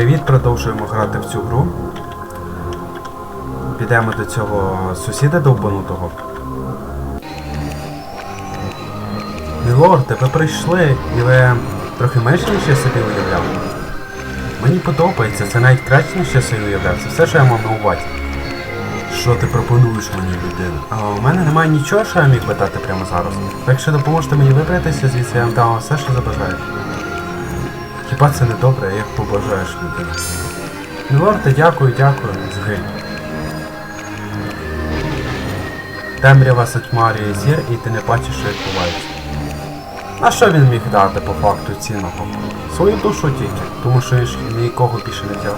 Привіт, продовжуємо грати в цю гру. Підемо до цього сусіда довбанутого. Мілорд, ви прийшли, і ви трохи менше, ніж я собі уявляв. Мені подобається, це навіть краще, ніж я собі уявляв. Це все, що я мав на увазі. Що ти пропонуєш мені, людина? А у мене немає нічого, що я міг би дати прямо зараз. Так якщо допоможете мені вибратися звідси, я вам дам все, що забажаю. Хіба це не добре, як побажаєш людину? Мілорде, дякую, дякую, згинь. Темрява сатьмарює зір, і ти не бачиш, що відбувається. А що він міг дати по факту цінного? Свою душу тільки, тому що ж нікого більше не взяв.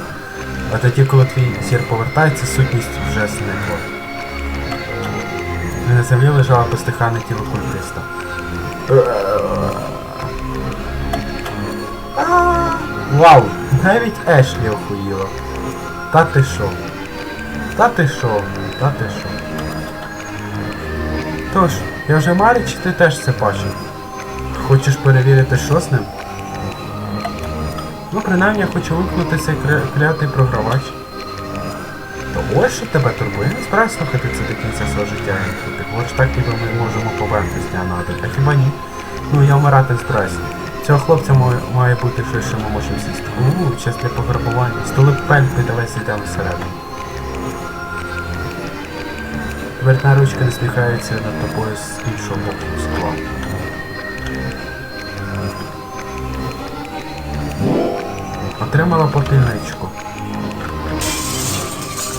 А тоді, коли твій зір повертається, сутність вже зникла. На землі лежало бездихане тіло культиста. Вау, навіть Ешлі охуїла. Та ти шо? Та ти шо? Та ти шо? Тож, я вже марю, чи ти теж це бачив? Хочеш перевірити, що з ним? Ну, принаймні я хочу вимкнути цей кля- клятий програвач. То ось що тебе турбує, не збираюсь слухати це до кінця свого життя. Ти говориш так, ніби ми можемо повернутися на. А хіба ні? Ну я вмирати збираюся. Цього хлопця має, має бути щось, що ми можемо сісти. У, час для пограбування. Столи пельки, давай зійдемо всередину. Верхна ручка насміхається над тобою з іншого боку скла. Отримала попільничку.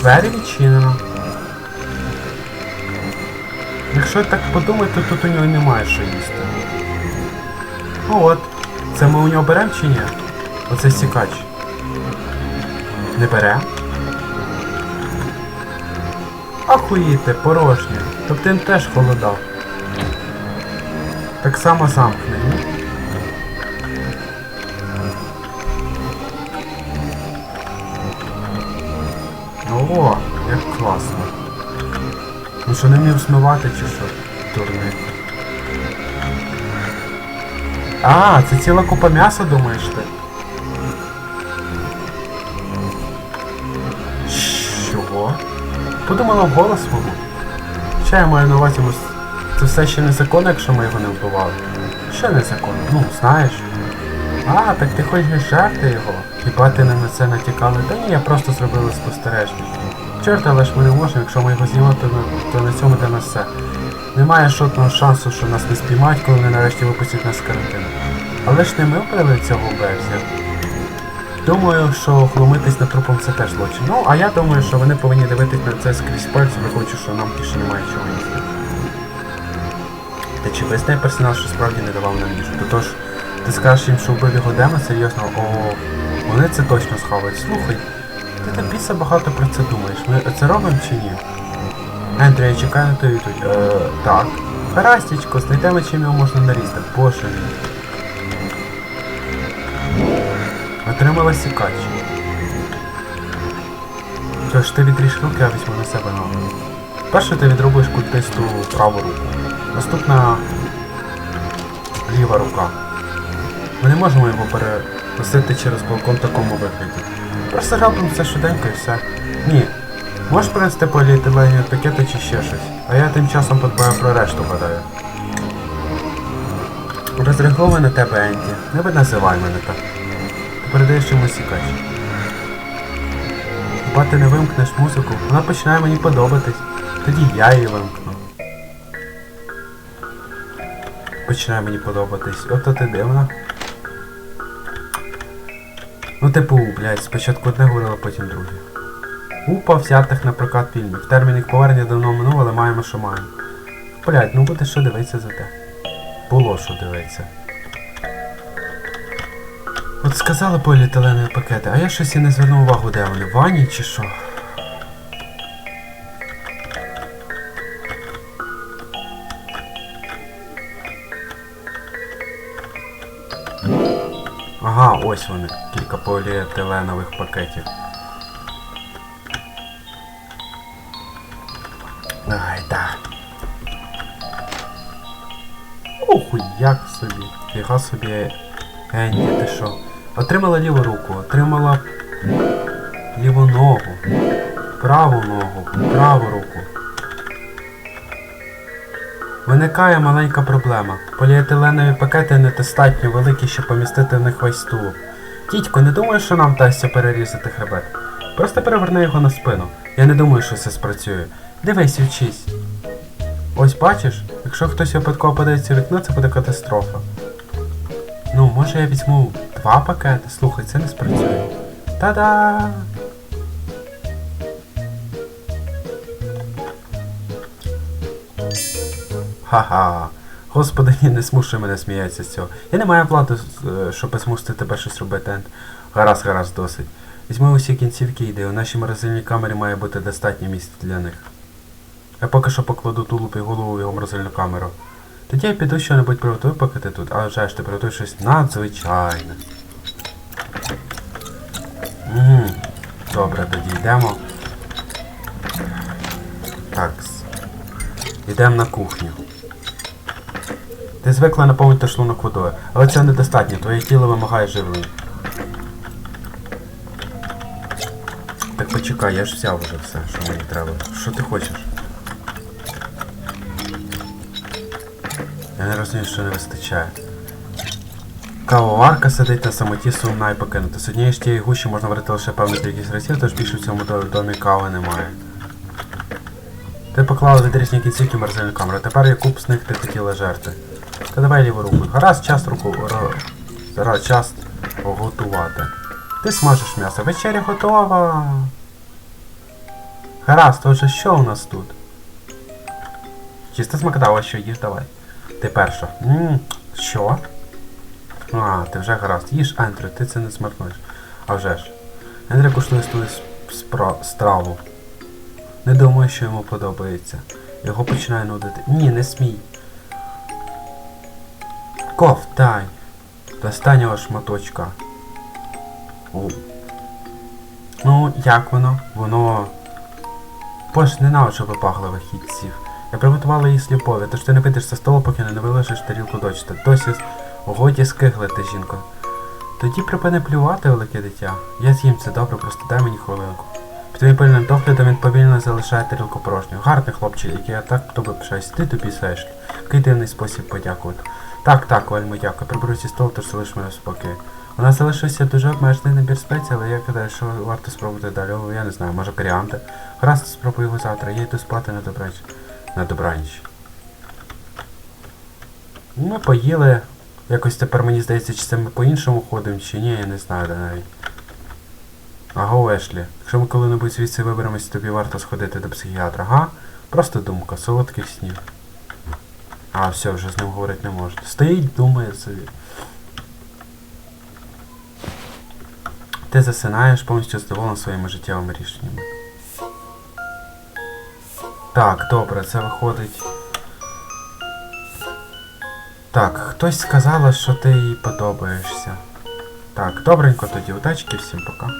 Двері відчинено. Якщо так подумати, то тут у нього немає що їсти. Ну от, це ми у нього беремо чи ні? Оце сікач. Не бере? Ахуїте, порожнє. Тобто він теж холодав. Так само замкнений. О, як класно. Ну що не вмів смивати чи що? Дурник. А, це ціла купа м'яса, думаєш ти? Чого? Подумала вголос свого. Ще я маю на увазі, це все ще незаконно, якщо ми його не вбивали. Ще незаконно, ну, знаєш. А, так ти хочеш жерти його? Хіба ти не на це натякали? Та ні, я просто зробила спостереження. Чорт, але ж ми не можемо, якщо ми його знімемо, то, то на цьому для нас все. Немає жодного шансу, що нас не спіймають, коли вони нарешті випустять нас з карантину. Але ж не ми вбили цього Бевзя. Думаю, що глумитись над трупом це теж злочин. Ну, а я думаю, що вони повинні дивитись на це скрізь пальці, враховуючи, що нам більше немає чого їсти. Та чи визнає персонал, що справді не давав нам їжу? То тож, ти скажеш їм, що вбив його Дема, серйозно, о, вони це точно схавають. Слухай, ти так більше багато про це думаєш. Ми це робимо чи ні? Ендрю, я чекаю на твою відповідь. Е, так. Гарастічко, знайдемо, чим його можна нарізати. Боже мій. Отримала сікач. Тож ти відріж руки, а візьму на себе ногу. Перше ти відрубуєш культисту праву руку. Наступна ліва рука. Ми не можемо його переносити через балкон в такому вигляді. Просто робимо це швиденько і все. Ні. Можеш принести поліетиленові пакети чи ще щось, а я тим часом подбаю про решту гадаю. Розраховую на тебе, Енді. Не називай мене так. Ти передаєш чомусь сікач. Хіба ти не вимкнеш музику, вона починає мені подобатись. Тоді я її вимкну. Починає мені подобатись. Ото ти дивна. Ну типу, блядь, спочатку одне говорило, потім друге. Упа взятих на прокат фільмів. Термін їх повернення давно минув, але маємо, що маємо. Блядь, ну буде що дивитися за те. Було що дивитися. От сказали поліетиленові пакети, а я щось і не звернув увагу, де вони, в ванні чи що? Ага, ось вони, кілька поліетиленових пакетів. Ай, да. Охуй, як собі. Фіга собі. Енді, ти що? Отримала ліву руку, отримала Ліву ногу. Праву ногу. Праву руку. Виникає маленька проблема. Поліетиленові пакети недостатньо великі, щоб помістити в них весь тулуб. Тітько, не думаю, що нам вдасться перерізати хребет. Просто переверни його на спину. Я не думаю, що це спрацює. Дивись, вчись. Ось бачиш, якщо хтось випадково подається в вікно, це буде катастрофа. Ну, може я візьму два пакети? Слухай, це не спрацює. Та-да! Ха-ха. Господи, ні, не змушуй мене сміятися з цього. Я не маю влади, е, щоб змусити тебе щось робити. Гаразд, гаразд, досить. Візьми усі кінцівки йди. У нашій морозильній камері має бути достатньо місця для них. Я поки що покладу тулуб і голову в його морозильну камеру. Тоді я піду що-небудь приготую, поки тут. А вже ж ти приготуєш щось надзвичайне. Угу. Добре, тоді йдемо. Так. Йдемо на кухню. Ти звикла наповнити шлунок водою, але цього недостатньо, твоє тіло вимагає живлення. Почекай, я ж взяв вже все, що мені треба. Що ти хочеш? Я не розумію, що не вистачає. Кавоварка сидить на самоті сумна і покинута. З однієї ж тієї гущі можна варити лише певну кількість разів, тож більше в цьому домі кави немає. Ти поклала відрізні кінцівки в морозильну камеру. Тепер я куб з них ти хотіла жерти. Та давай ліву руку. Гаразд час руку. Зараз час готувати. Ти смажеш м'ясо. Вечеря готова. Гаразд, отже, що у нас тут? Чисто смакдава, що їж, давай. Ти перша. Ммм, що? А, ти вже гаразд. Їж, Ендрю, ти це не смакнеш. А вже ж. Ендрю куштує свою страву. Не думаю, що йому подобається. Його починає нудити. Ні, не смій. Ковтай. До останнього шматочка. У. Ну, як воно? Воно. Боже, ненавиджу випагливих їдців. Я приготувала її з тож ти не підеш за столу, поки не вилежиш тарілку дочці. Досі годі скиглити, жінко. Тоді припини плювати, велике дитя. Я з'їм це добре, просто дай мені хвилинку. Під твоїм пильним доглядом він повільно залишає тарілку порожню. Гарний хлопчик, який я так тобі пишаюсь. Ти тобі сеш. Який дивний спосіб подякувати. Так, так, вельми дякую. Приберу зі столу, тож залиш мене спокій. У нас залишився дуже обмежений набір спецій, але я гадаю, що варто спробувати далі. О, Я не знаю, може коріанти. Гаразд, спробую його завтра. Я йду спати на добраніч. На добраніч. Ми поїли. Якось тепер мені здається, чи це ми по-іншому ходимо, чи ні, я не знаю навіть. Аго, Ешлі, якщо ми коли-небудь звідси виберемось, тобі варто сходити до психіатра, га? Просто думка, солодких снів. А, все, вже з ним говорити не можна. Стоїть, думає собі. Ти засинаєш повністю задоволений своїми життєвими рішеннями. Так, добре, це виходить. Так, хтось сказала, що ти їй подобаєшся. Так, добренько тоді, удачки, всім пока.